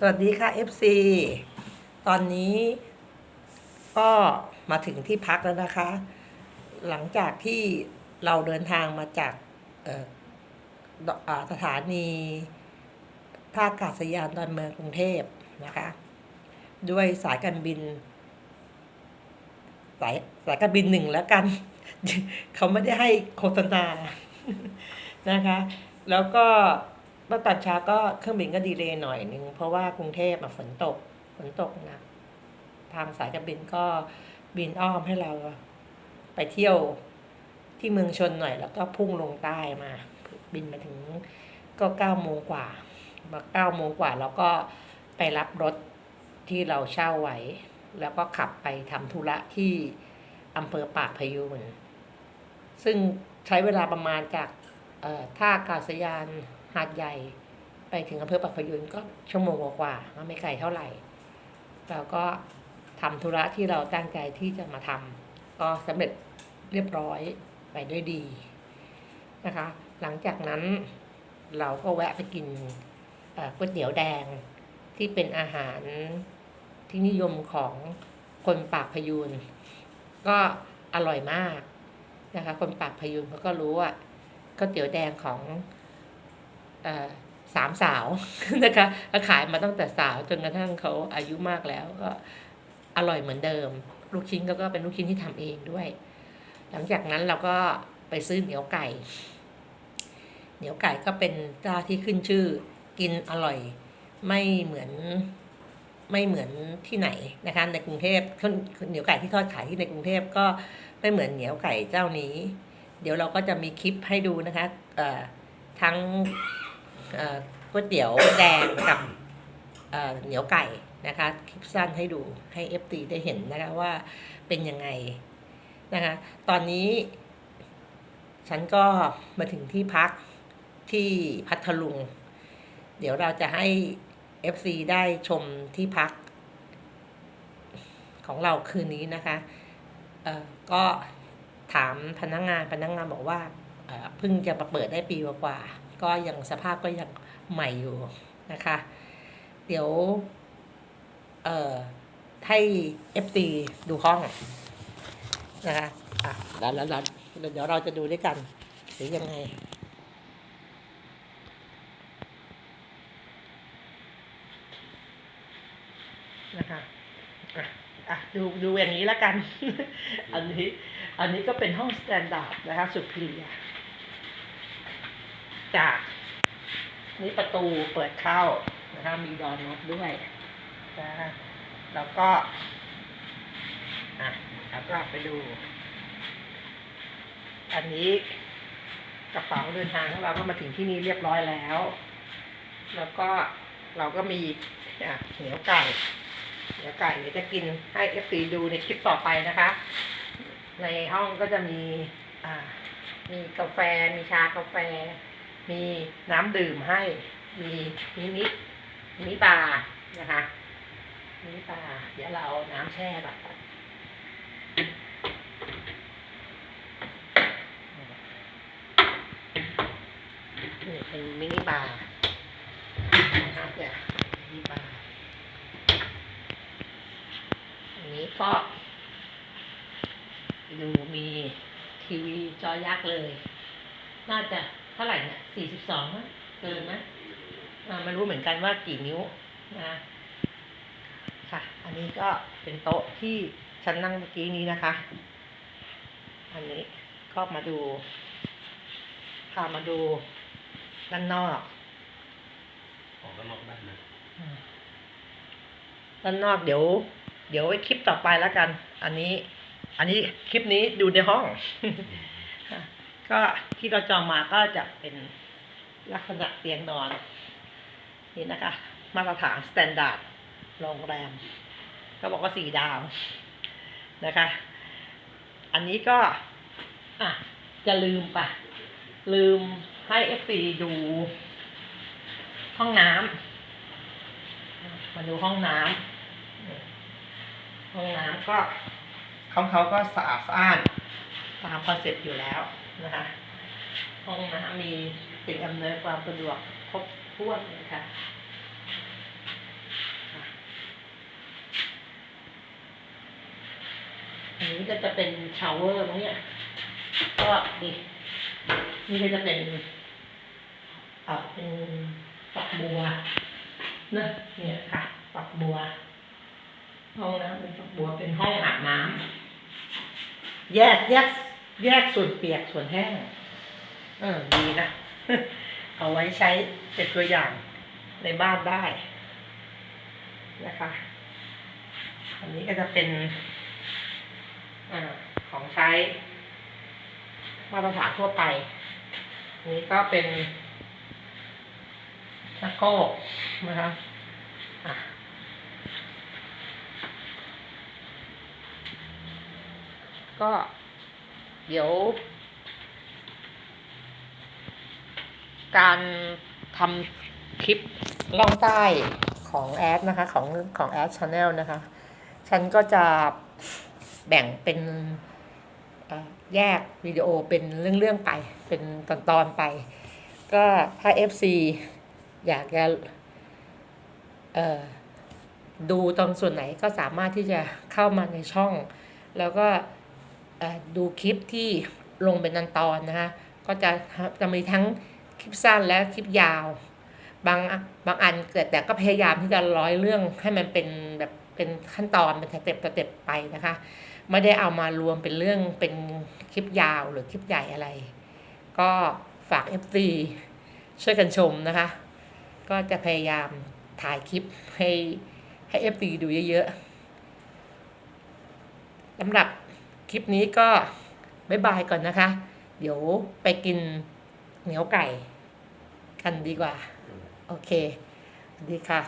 สวัสดีค่ะ FC ตอนนี้ก็มาถึงที่พักแล้วนะคะ หลังจากที่เราเดินทางมาจากสถานีท่าอากาศยานดอนเมืองกรุงเทพนะคะ ด้วยสายการบิน สายสายการบินหนึ่งแล้วกัน เขาไม่ได้ให้โฆษณานะคะ แล้วก็ เมื่อตอนเช้าก็เครื่องบินก็ดีเลย์หน่อยนึง เพราะว่ากรุงเทพฝนตกฝนตกนะทางสายการบินก็บินอ้อมให้เราไปเที่ยวที่เมืองชนหน่อย แล้วก็พุ่งลงใต้มา บินมาถึงก็เก้าโมงกว่ามาเก้าโมงกว่าแล้วก็ไปรับรถที่เราเช่าไว้ แล้วก็ขับไปทำธุระที่อำเภอปากพยูนซึ่งใช้เวลาประมาณจากท่าอากาศยาน หาดใหญ่ไปถึงอำเภอปากพยูนก็ชั่วโมงกว่าๆก็ไม่ไกลเท่าไหร่ เราก็ทำธุระที่เราตั้งใจที่จะมาทำก็สำเร็จเรียบร้อยไปด้วยดีนะคะ หลังจากนั้นเราก็แวะไปกินก๋วยเตี๋ยวแดงที่เป็นอาหารที่นิยมของคนปากพยูนก็อร่อยมากนะคะ คนปากพยูนเขาก็รู้ว่าก๋วยเตี๋ยวแดงของ สามสาวนะคะก็ขายมาตั้งแต่สาวจนกระทั่งเขาอายุมากแล้วก็อร่อยเหมือนเดิม ลูกชิ้นเขาก็เป็นลูกชิ้นที่ทำเองด้วย หลังจากนั้นเราก็ไปซื้อเหนียวไก่ เหนียวไก่ก็เป็นเจ้าที่ขึ้นชื่อ กินอร่อยไม่เหมือนไม่เหมือนที่ไหนนะคะ ในกรุงเทพเหนียวไก่ที่ทอดขายที่ในกรุงเทพก็ไม่เหมือนเหนียวไก่เจ้านี้ เดี๋ยวเราก็จะมีคลิปให้ดูนะคะเออทั้ง ก๋วยเตี๋ยวแดงกับเหนียวไก่นะคะคลิปสั้นให้ดูให้ FT ได้เห็นนะคะว่าเป็นยังไงนะคะตอนนี้ ฉันก็มาถึงที่พักที่พัทลุง เดี๋ยวเราจะให้ FC ได้ชมที่พัก ของเราคืนนี้นะคะเอ่อก็ถามพนักงงานพนักงงานบอกว่าเพิ่งจะมาเปิดได้ปีกว่า ก็ยังสภาพก็ยังใหม่อยู่นะคะ เดี๋ยว เอ่อ ให้ FC ดูห้องนะคะอะแล้วแล้วเดี๋ยวเราจะดูด้วยกันหรือยังไงนะคะอะอะดูดูอย่างนี้แล้วกัน อันนี้ อันนี้ก็เป็นห้องสแตนดาร์ดนะคะสุดพิเรีย จาก นี่ประตูเปิดเข้านะคะมีดอนน็อตด้วยนะแล้วก็อะแล้วก็ไปดู อันนี้กระเป๋าเดินทางของเราก็มาถึงที่นี่เรียบร้อยแล้ว แล้วก็เราก็มีอะเหนียวไก่เดี๋ยวไก่เดี๋ยวจะกินให้เอฟซีดูในคลิปต่อไปนะคะ ในห้องก็จะมีอ่ามีกาแฟ มีชากาแฟ มีน้ำดื่มให้ มีมินิมินิบาร์นะคะมินิบาร์เดี๋ยวเราเอาน้ำแช่ก่อนนี่เป็นมินิบาร์นะครับเนี่ยมินิบาร์อันนี้ก็ดูมีทีวีจอยักษ์เลย น่าจะ ท่าไหร่เนี่ยสี่สิบสองมั้ยเกินไหมอ่าไม่รู้เหมือนกันว่ากี่นิ้วนะค่ะ อันนี้ก็เป็นโต๊ะที่ฉันนั่งเมื่อกี้นี้นะคะ อันนี้ก็มาดูพามาดูด้านนอกออกก็นอกได้นะด้านนอกเดี๋ยว เดี๋ยวไว้คลิปต่อไปแล้วกัน อันนี้ อันนี้คลิปนี้ดูในห้อง ก็ที่เราจองมาก็จะเป็นลักษณะเตียงนอน นี่นะคะ มาตรฐานสแตนดาร์ดโรงแรม ก็บอกว่าสี่ดาวนะคะ อันนี้ก็ อะ จะลืมไปลืมให้เอฟซีดู ห้องน้ำมาดูห้องน้ำห้องน้ำก็ของเขาก็สะอาดสะอ้านตามคอนเซ็ปต์อยู่แล้ว นะคะห้องน้ำมีสิ่งอำนวยความสะดวกครบถ้วนนะคะอันนี้ก็จะเป็นชาวเวอร์มั้งเนี้ยก็นี่นี่ก็จะเป็นอ่าเป็นปักบัวเนะเนี่ยค่ะ ปักบัว ห้องน้ำเป็นปักบัวเป็นห้องอาบน้ำแยกแยก แยกส่วนเปียกส่วนแห้ง เออดีนะ เอาไว้ใช้เป็นตัวอย่างในบ้านได้นะคะ อันนี้ก็จะเป็นอของใช้มาตรฐานทั่วไป นี้ก็เป็นชักโครกนะคะก็ เดี๋ยว การทำคลิปล่องใต้ของแอดนะคะ ของของแอดชาแนลนะคะ ฉันก็จะแบ่งเป็นแยกวิดีโอเป็นเรื่อง ๆ ไป เป็นตอน ๆ ไป ก็ถ้า FC อยากจะดูตรงส่วนไหนก็สามารถที่จะเข้ามาในช่อง แล้วก็ ดูคลิปที่ลงเป็นตอนๆนะคะก็จะจะมีทั้งคลิปสั้นและคลิปยาว บางบางอันเกิดแต่ก็พยายามที่จะร้อยเรื่องให้มันเป็นแบบเป็นขั้นตอนเป็นสเต็ปสเต็ปไปนะคะ ไม่ได้เอามารวมเป็นเรื่องเป็นคลิปยาวหรือคลิปใหญ่อะไร ก็ฝาก FC ช่วยกันชมนะคะ ก็จะพยายามถ่ายคลิปให้ให้ FC ดูเยอะๆสำหรับ คลิปนี้ก็บายบายก่อนนะคะ เดี๋ยวไปกินเหนียวไก่ กันดีกว่า โอเคสวัสดีค่ะ